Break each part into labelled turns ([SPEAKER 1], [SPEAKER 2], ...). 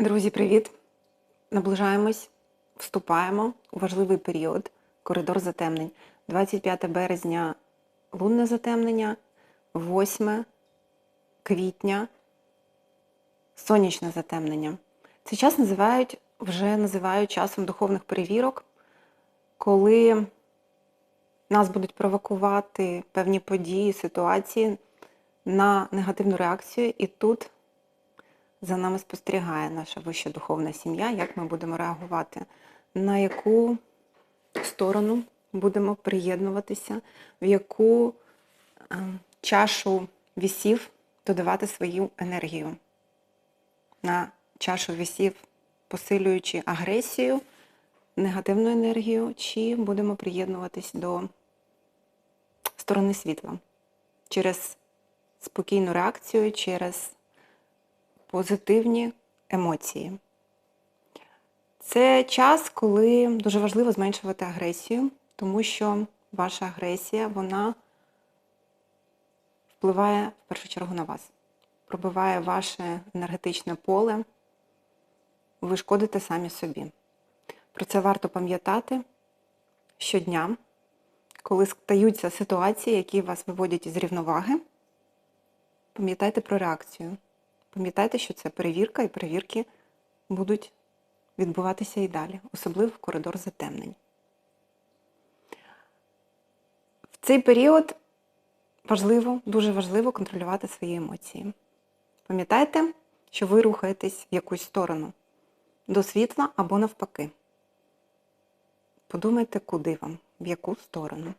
[SPEAKER 1] Друзі, привіт! Наближаємось, вступаємо у важливий період коридор затемнень. 25 березня лунне затемнення, 8 квітня сонячне затемнення. Цей час називають, вже називають часом духовних перевірок, коли нас будуть провокувати певні події, ситуації на негативну реакцію, і тут за нами спостерігає наша вища духовна сім'я, як ми будемо реагувати, на яку сторону будемо приєднуватися, в яку е, чашу вісів додавати свою енергію. На чашу вісів, посилюючи агресію, негативну енергію, чи будемо приєднуватись до сторони світла через спокійну реакцію, через позитивні емоції. Це час, коли дуже важливо зменшувати агресію, тому що ваша агресія, вона впливає в першу чергу на вас, пробиває ваше енергетичне поле, ви шкодите самі собі. Про це варто пам'ятати щодня, коли стаються ситуації, які вас виводять із рівноваги. Пам'ятайте про реакцію. Пам'ятайте, що це перевірка, і перевірки будуть відбуватися і далі, особливо в коридор затемнень. В цей період важливо, дуже важливо контролювати свої емоції. Пам'ятайте, що ви рухаєтесь в якусь сторону до світла або навпаки. Подумайте, куди вам, в яку сторону,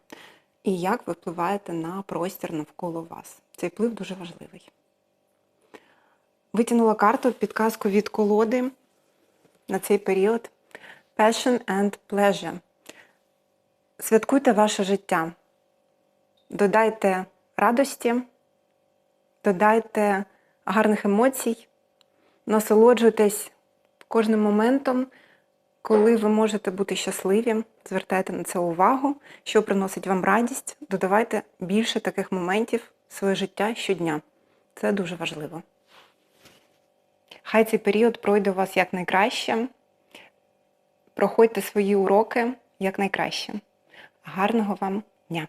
[SPEAKER 1] і як ви впливаєте на простір навколо вас. Цей вплив дуже важливий. Витягнула карту підказку від колоди на цей період. Passion and pleasure. Святкуйте ваше життя. Додайте радості, додайте гарних емоцій, насолоджуйтесь кожним моментом, коли ви можете бути щасливі, звертайте на це увагу, що приносить вам радість, додавайте більше таких моментів в своє життя щодня. Це дуже важливо. Хай цей період пройде у вас якнайкраще. Проходьте свої уроки якнайкраще. Гарного вам дня!